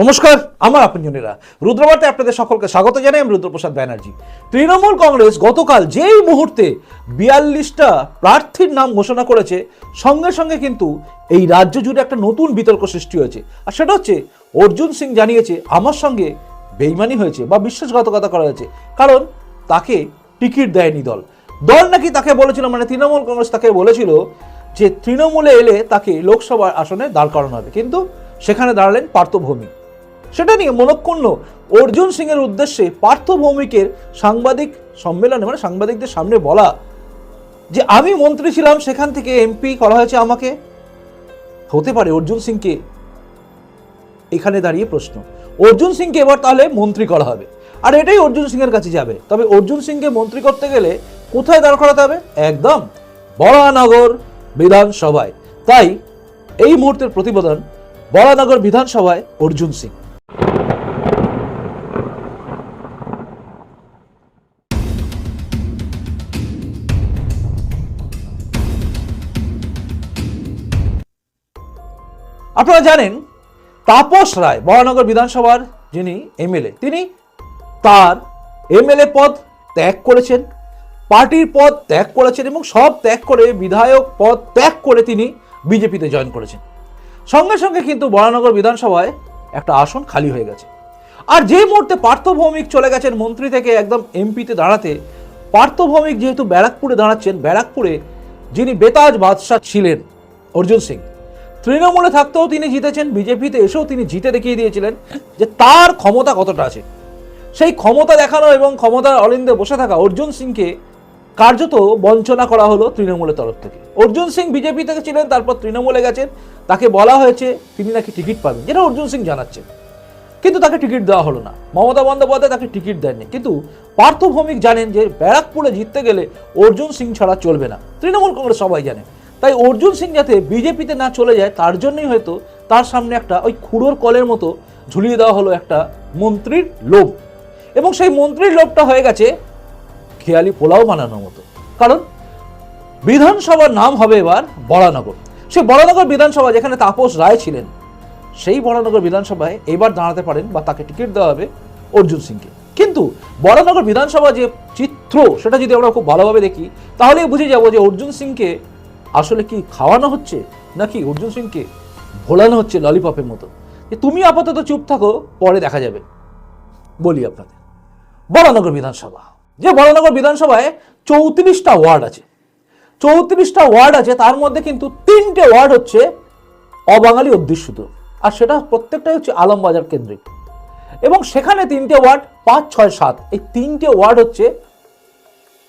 নমস্কার, আমার আপনজনেরা। রুদ্রবার্তায় আপনাদের সকলকে স্বাগত জানাই আমি রুদ্রপ্রসাদ ব্যানার্জি। তৃণমূল কংগ্রেস গতকাল যেই মুহূর্তে বিয়াল্লিশটা প্রার্থীর নাম ঘোষণা করেছে, সঙ্গে সঙ্গে কিন্তু এই রাজ্য জুড়ে একটা নতুন বিতর্ক সৃষ্টি হয়েছে। আর সেটা হচ্ছে, অর্জুন সিং জানিয়েছে, আমার সঙ্গে বেইমানি হয়েছে বা বিশ্বাসঘাতকতা করা হয়েছে, কারণ তাকে টিকিট দেয়নি দল। দল নাকি তাকে বলেছিল মানে তৃণমূল কংগ্রেস তাকে বলেছিল যে, তৃণমূলে এলে তাকে লোকসভার আসনে দাঁড় করানো হবে। কিন্তু সেখানে দাঁড়ালেন পার্থভৌমিক সেটা নিয়ে মনক্ষুণ্ণ অর্জুন সিং এর উদ্দেশ্যে পার্থ ভৌমিকের সাংবাদিক সম্মেলনে মানে সাংবাদিকদের সামনে বলা যে, আমি মন্ত্রী ছিলাম, সেখান থেকে এমপি করা হয়েছে আমাকে? হতে পারে অর্জুন সিংকে এখানে দাঁড়িয়ে প্রশ্ন। অর্জুন সিংকে এবার তাহলে মন্ত্রী করা হবে। আর এটাই অর্জুন সিংয়ের কাছে যাবে। তবে অর্জুন সিংকে মন্ত্রী করতে গেলে কোথায় দাঁড় করাতে হবে? একদম বরানগর বিধানসভায়। তাই এই মুহূর্তের প্রতিবেদন বরানগর বিধানসভায় অর্জুন সিং। আপনারা জানেন, তাপস রায় বরানগর বিধানসভার যিনি এমএলএ, তিনি তার এমএলএ পদ ত্যাগ করেছেন, পার্টির পদ ত্যাগ করেছেন এবং সব ত্যাগ করে বিধায়ক পদ ত্যাগ করে তিনি বিজেপিতে জয়েন করেছেন। সঙ্গে সঙ্গে কিন্তু বরানগর বিধানসভায় একটা আসন খালি হয়ে গেছে। আর যে মুহূর্তে পার্থভৌমিক চলে গেছেন, মন্ত্রী থেকে একদম এমপিতে দাঁড়াতে, পার্থভৌমিক যেহেতু ব্যারাকপুরে দাঁড়াচ্ছেন, ব্যারাকপুরে যিনি বেতাজ বাদশাহ ছিলেন, অর্জুন সিং তৃণমূলে থাকতেও তিনি জিতেছেন, বিজেপিতে এসেও তিনি জিতে দেখিয়ে দিয়েছিলেন যে তার ক্ষমতা কতটা আছে। সেই ক্ষমতা দেখানো এবং ক্ষমতার অলিন্দে বসে থাকা অর্জুন সিংকে কার্যত বঞ্চনা করা হলো তৃণমূলের তরফ থেকে। অর্জুন সিং বিজেপি থেকে ছিলেন, তারপর তৃণমূলে গেছেন। তাকে বলা হয়েছে তিনি নাকি টিকিট পাবেন, যেটা অর্জুন সিং জানাচ্ছেন। কিন্তু তাকে টিকিট দেওয়া হলো না। মমতা বন্দ্যোপাধ্যায় তাকে টিকিট দেননি। কিন্তু পার্থ ভৌমিক জানেন যে ব্যারাকপুরে জিততে গেলে অর্জুন সিং ছাড়া চলবে না। তৃণমূল কংগ্রেস সবাই জানে। তাই অর্জুন সিং যাতে বিজেপিতে না চলে যায়, তার জন্যই হয়তো তার সামনে একটা ওই খুঁড়োর কলের মতো ঝুলিয়ে দেওয়া হলো একটা মন্ত্রীর লোভ। এবং সেই মন্ত্রীর লোভটা হয়ে গেছে খেয়ালি পোলাও বানানোর মতো। কারণ বিধানসভার নাম হবে এবার বরানগর। সেই বরানগর বিধানসভা যেখানে তাপস রায় ছিলেন, সেই বরানগর বিধানসভায় এবার দাঁড়াতে পারেন বা তাকে টিকিট দেওয়া হবে অর্জুন সিংকে। কিন্তু বরানগর বিধানসভা যে চিত্র, সেটা যদি আমরা খুব ভালোভাবে দেখি তাহলে বুঝে যাব যে অর্জুন সিংকে আসলে কি খাওয়ানো হচ্ছে? নাকি অর্জুন সিংকে ভোলানো হচ্ছে ললিপপের মতো? যে তুমি আপাতত চুপ থাকো, পরে দেখা যাবে। বলি আপনাদের, বরানগর বিধানসভা। যে বরানগর বিধানসভায় চৌত্রিশটা ওয়ার্ড আছে। চৌত্রিশটা ওয়ার্ড আছে, তার মধ্যে কিন্তু তিনটে ওয়ার্ড হচ্ছে অবাঙালি অধ্যুষিত। আর সেটা প্রত্যেকটাই হচ্ছে আলমবাজার কেন্দ্রিক। এবং সেখানে তিনটে ওয়ার্ড, পাঁচ, ছয়, সাত, এই তিনটে ওয়ার্ড হচ্ছে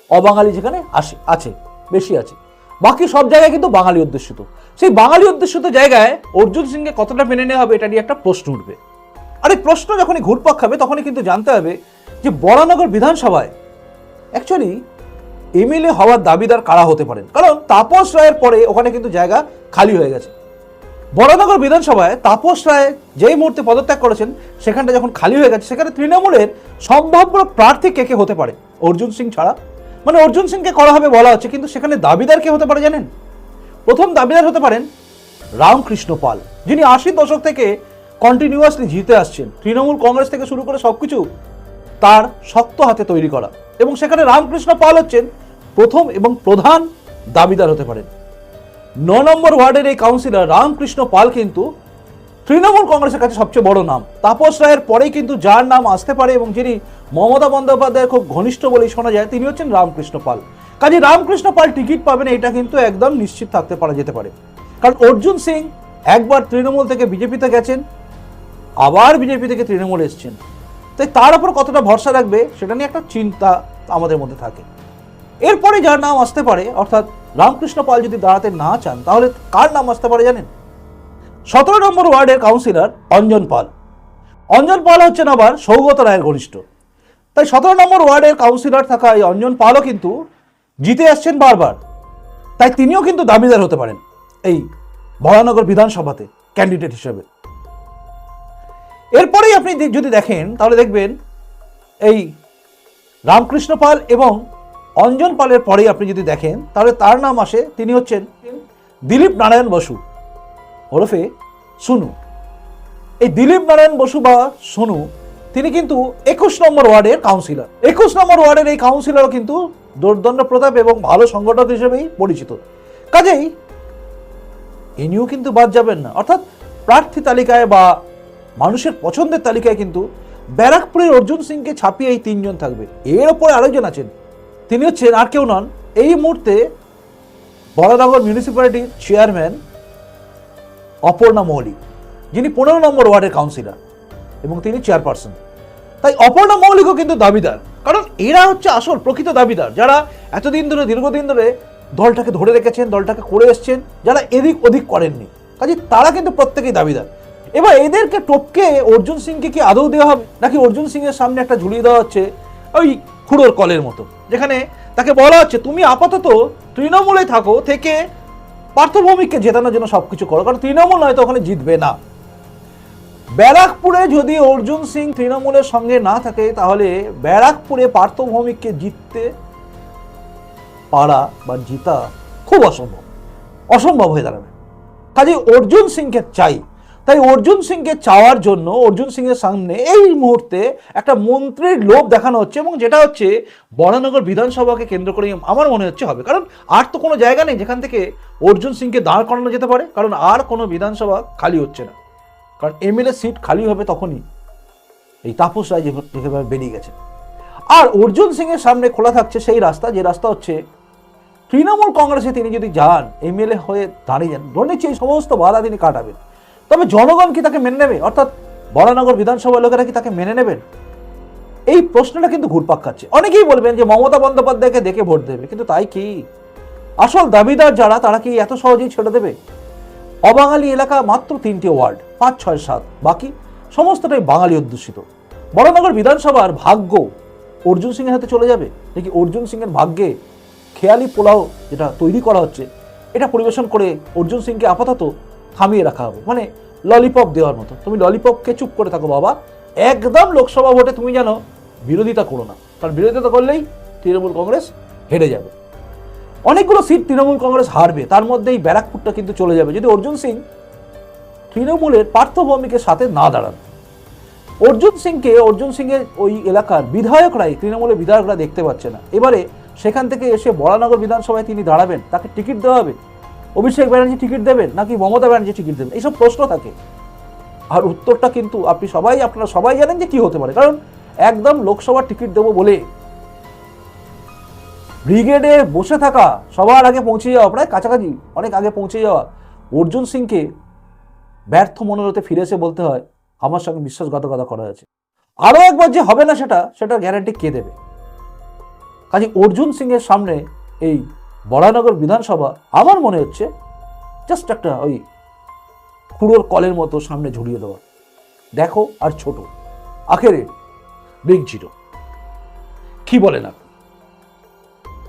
অবাঙালি যেখানে আসে, আছে, বেশি আছে। বাকি সব জায়গায় কিন্তু বাঙালি অধ্যুষিত। সেই বাঙালি অধ্যুষিত জায়গায় অর্জুন সিংকে কতটা মেনে নেওয়া হবে এটা নিয়ে একটা প্রশ্ন উঠবে। আর এই প্রশ্ন যখনই ঘুরপাক খাবে, তখনই কিন্তু জানতে হবে যে বরানগর বিধানসভায় অ্যাকচুয়ালি এমএলএ হওয়ার দাবিদার কারা হতে পারেন? কারণ তাপস রায়ের পরে ওখানে কিন্তু জায়গা খালি হয়ে গেছে। বরানগর বিধানসভায় তাপস রায় যেই মুহূর্তে পদত্যাগ করেছেন, সেখানটা যখন খালি হয়ে গেছে, সেখানে তৃণমূলের সম্ভাব্য প্রার্থী কে কে হতে পারে? অর্জুন সিং ছাড়া। মানে অর্জুন সিংকে করা হবে বলা হচ্ছে, কিন্তু সেখানে দাবিদার কে হতে পারে জানেন? প্রথম দাবিদার হতে পারেন রামকৃষ্ণ পাল, যিনি আশির দশক থেকে কন্টিনিউয়াসলি জিতে আসছেন। তৃণমূল কংগ্রেস থেকে শুরু করে সবকিছু তার শক্ত হাতে তৈরি করা। এবং সেখানে রামকৃষ্ণ পাল হচ্ছেন প্রথম এবং প্রধান দাবিদার হতে পারেন। ন নম্বর ওয়ার্ডের এই কাউন্সিলর রামকৃষ্ণ পাল কিন্তু তৃণমূল কংগ্রেসের কাছে সবচেয়ে বড় নাম। তাপস রায়ের পরেই কিন্তু যার নাম আসতে পারে এবং যিনি মমতা বন্দ্যোপাধ্যায়ের খুব ঘনিষ্ঠ বলেই শোনা যায়, তিনি হচ্ছেন রামকৃষ্ণ পাল। কাজে রামকৃষ্ণ পাল টিকিট পাবেন, এটা কিন্তু একদম নিশ্চিত থাকতে পারা যেতে পারে। কারণ অর্জুন সিং একবার তৃণমূল থেকে বিজেপিতে গেছেন, আবার বিজেপি থেকে তৃণমূল এসছেন। তাই তার উপর কতটা ভরসা রাখবে, সেটা নিয়ে একটা চিন্তা আমাদের মধ্যে থাকে। এরপরে যার নাম আসতে পারে, অর্থাৎ রামকৃষ্ণ পাল যদি দাঁড়াতে না চান, তাহলে কার নাম আসতে পারে জানেন? সতেরো নম্বর ওয়ার্ডের কাউন্সিলর অঞ্জন পাল। অঞ্জন পাল হচ্ছেন আবার সৌগত রায়ের ঘনিষ্ঠ। তাই সতেরো নম্বর ওয়ার্ডের কাউন্সিলর থাকা এই অঞ্জন পালও কিন্তু জিতে আসছেন বারবার। তাই তিনিও কিন্তু দাবিদার হতে পারেন এই ভরানগর বিধানসভাতে ক্যান্ডিডেট হিসেবে। এরপরেই আপনি যদি দেখেন, তাহলে দেখবেন এই রামকৃষ্ণ পাল এবং অঞ্জন পালের পরেই আপনি যদি দেখেন, তাহলে তার নাম আসে, তিনি হচ্ছেন দিলীপ নারায়ণ বসু। ওরফে সুনু। এই দিলীপ নারায়ণ বসু বা সোনু, তিনি কিন্তু একুশ নম্বর ওয়ার্ডের কাউন্সিলর একুশ নম্বর ওয়ার্ডের এই কাউন্সিলরও কিন্তু দুর্দণ্ড প্রতাপ এবং ভালো সংগঠক হিসেবেই পরিচিত। কাজেই ইনিও কিন্তু বাদ যাবেন না। অর্থাৎ প্রার্থী তালিকায় বা মানুষের পছন্দের তালিকায় কিন্তু ব্যারাকপুরের অর্জুন সিংকে ছাপিয়ে এই তিনজন থাকবে। এর ওপরে আরেকজন আছেন। তিনি হচ্ছেন আর কেউ নন। এই মুহূর্তে বড়নগর মিউনিসিপ্যালিটির চেয়ারম্যান অপর্ণা মৌলিক যিনি পনেরো নম্বর ওয়ার্ডের কাউন্সিলর এবং তিনি চেয়ারপারসন তাই অপর্ণা মৌলিকও কিন্তু দাবিদার, কারণ এরা হচ্ছে আসল প্রকৃত দাবিদার, যারা এতদিন ধরে, দীর্ঘদিন ধরে দলটাকে ধরে রেখেছেন, দলটাকে করে এসছেন, যারা এদিক ওদিক করেননি। কাজে তারা কিন্তু প্রত্যেকেই দাবিদার। এবার এদেরকে টপকে অর্জুন সিংকে কি আদৌ দেওয়া হবে? নাকি অর্জুন সিংয়ের সামনে একটা ঝুলিয়ে দেওয়া হচ্ছে ওই খুঁড়োর কলের মতো, যেখানে তাকে বলা হচ্ছে, তুমি আপাতত তৃণমূলে থাকো থেকে পার্থভৌমিককে জেতানোর জন্য সবকিছু করো, কারণ তৃণমূল হয়তো ওখানে জিতবে না। ব্যারাকপুরে যদি অর্জুন সিং তৃণমূলের সঙ্গে না থাকে, তাহলে ব্যারাকপুরে পার্থভৌমিককে জিততে পারা বা জিতা খুব অসম্ভব। অসম্ভব হয়ে দাঁড়াবে। কাজে অর্জুন সিংকে চাই। তাই অর্জুন সিংকে চাওয়ার জন্য অর্জুন সিংয়ের সামনে এই মুহূর্তে একটা মন্ত্রীর লোভ দেখানো হচ্ছে এবং যেটা হচ্ছে বরানগর বিধানসভাকে কেন্দ্র করে আমার মনে হচ্ছে হবে। কারণ আর তো কোনো জায়গা নেই যেখান থেকে অর্জুন সিংকে দাঁড় করানো যেতে পারে, কারণ আর কোনো বিধানসভা খালি হচ্ছে না। কারণ এমএলএ সিট খালি হবে তখনই এই তাপস রায় যেভাবে বেরিয়ে গেছে। আর অর্জুন সিং এর সামনে খোলা থাকছে সেই রাস্তা, যে রাস্তা হচ্ছে তৃণমূল কংগ্রেসে তিনি যদি যান, এমএলএ হয়ে দাঁড়িয়ে যান, ধরে নিচ্ছি এই সমস্ত বাধা তিনি কাটাবেন। তবে জনগণ কি তাকে মেনে নেবে? অর্থাৎ বরানগর বিধানসভা লোকেরা কি তাকে মেনে নেবেন? এই প্রশ্নটা কিন্তু ঘুরপাক খাচ্ছে। অনেকেই বলবেন যে মমতা বন্দ্যোপাধ্যায়কে দেখে ভোট দেবে, কিন্তু তাই কি? আসল দাবিদার যারা, তারা কি এত সহজেই ছেড়ে দেবে? অবাঙালি এলাকা মাত্র তিনটি ওয়ার্ড, পাঁচ, ছয়, সাত, বাকি সমস্তটাই বাঙালি অধ্যুষিত। বড়নগর বিধানসভার ভাগ্য অর্জুন সিংয়ের হাতে চলে যাবে? নাকি অর্জুন সিংয়ের ভাগ্যে খেয়ালি পোলাও যেটা তৈরি করা হচ্ছে, এটা পরিবেশন করে অর্জুন সিংকে আপাতত থামিয়ে রাখা হবে। মানে ললিপপ দেওয়ার মতো। তুমি ললিপপকে চুপ করে থাকো বাবা। একদম লোকসভা ভোটে তুমি যেন বিরোধিতা করো না। কারণ বিরোধিতা করলেই তৃণমূল কংগ্রেস হেরে যাবে। অনেকগুলো সিট তৃণমূল কংগ্রেস হারবে। তার মধ্যে এই ব্যারাকপুরটা কিন্তু চলে যাবে। যদি অর্জুন সিং তৃণমূলের পার্থভৌমিকের সাথে না দাঁড়ান। অর্জুন সিংকে, অর্জুন সিংয়ের ওই এলাকার বিধায়করাই, তৃণমূলের বিধায়করা দেখতে পাচ্ছে না। এবারে সেখান থেকে এসে বরানগর বিধানসভায় তিনি দাঁড়াবেন। তাকে টিকিট দেওয়া হবে। অভিষেক ব্যানার্জি টিকিট দেবেন নাকি মমতা ব্যানার্জি টিকিট দেবেন? এইসব প্রশ্ন থাকে। আর উত্তরটা কিন্তু আপনি সবাই, আপনারা সবাই জানেন যে কি হতে পারে। কারণ একদম লোকসভার টিকিট দেবো বলে ব্রিগেডে বসে থাকা, সবার আগে পৌঁছে যাওয়া, প্রায় কাছাকাছি, অনেক আগে পৌঁছে যাওয়া অর্জুন সিংকে ব্যর্থ মনোরথে ফিরে এসে বলতে হয়, আমার সঙ্গে বিশ্বাসঘাতকতা করা হয়েছে। আরও একবার যে হবে না সেটা, সেটার গ্যারান্টি কে দেবে? কাজে অর্জুন সিংয়ের সামনে এই বড়ানগর বিধানসভা, আমার মনে হচ্ছে জাস্ট একটা ওই খুঁড়োর কলের মতো সামনে ঝুলিয়ে দেওয়া। দেখো আর ছোট। আখেরে বিগ জিরো কি বলেন আপনি?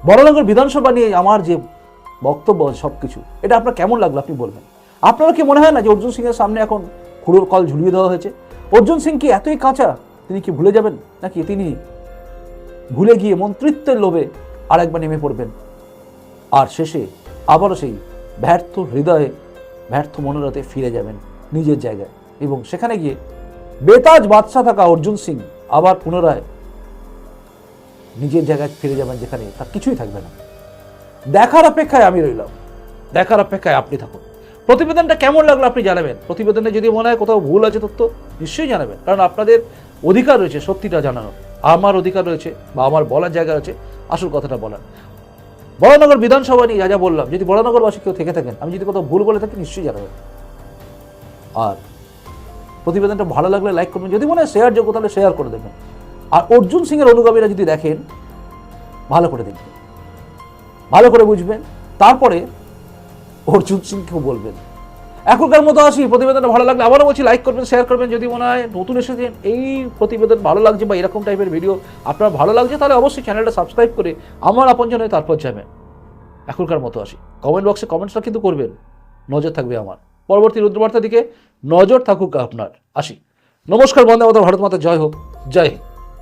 বড়নগর বিধানসভা নিয়ে আমার যে বক্তব্য সব কিছু এটা আপনার কেমন লাগল আপনি বলবেন? আপনার কি মনে হয় না যে অর্জুন সিংয়ের সামনে এখন খুঁড়োর কল ঝুলিয়ে দেওয়া হয়েছে? অর্জুন সিং কি এতই কাঁচা, তিনি কি ভুলে যাবেন? নাকি তিনি ভুলে গিয়ে মন্ত্রিত্বের লোভে আরেকবার নেমে পড়বেন? আর শেষে আবারও সেই ব্যর্থ হৃদয়ে, ব্যর্থ মনোরথে ফিরে যাবেন নিজের জায়গায়। এবং সেখানে গিয়ে বেতাজ বাদশা থাকা অর্জুন সিং আবার পুনরায় নিজের জায়গায় ফিরে যাবেন যেখানে তার কিছুই থাকবে না। দেখার অপেক্ষায় আমি রইলাম। দেখার অপেক্ষায় আপনি থাকুন। প্রতিবেদনটা কেমন লাগল আপনি জানাবেন? প্রতিবেদনে যদি মনে হয় কোথাও ভুল আছে তথ্য, নিশ্চয়ই জানাবেন। কারণ আপনাদের অধিকার রয়েছে সত্যিটা জানানোর। আমার অধিকার রয়েছে বা আমার বলার জায়গা রয়েছে, আসল কথাটা বলার। বড়নগর বিধানসভা নিয়ে যা যা বললাম, যদি বড়নগরবাসী কেউ থেকে থাকেন, আমি যদি কোথাও ভুল বলে থাকি, নিশ্চয়ই জানাবেন। আর প্রতিবেদনটা ভালো লাগলে লাইক করবেন, যদি মনে হয় শেয়ার যোগ্য, তাহলে শেয়ার করে দেবেন। আর অর্জুন সিংয়ের অনুগামীরা যদি দেখেন, ভালো করে দেখবেন। ভালো করে বুঝবেন। তারপরে অর্জুন সিংকেও বলবেন। এখনকার মতো আসি, প্রতিবেদনটা ভালো লাগলে আবারও বলছি লাইক করবেন শেয়ার করবেন, যদি মনে হয় নতুন এসেছেন, এই প্রতিবেদন ভালো লাগছে বা এরকম টাইপের ভিডিও আপনার ভালো লাগছে, তাহলে অবশ্যই চ্যানেলটা সাবস্ক্রাইব করে আমার আপনজন হয়ে তারপর যাবেন। এখনকার মতো আসি। কমেন্ট বক্সে কমেন্টসটা কিন্তু করবেন। নজর থাকবে আমার। পরবর্তী রুদ্রবার্তার দিকে নজর থাকুক আপনার। আসি। নমস্কার, বন্দে মাতা ভারত মাতা, জয় হোক। জয় হিন্দ।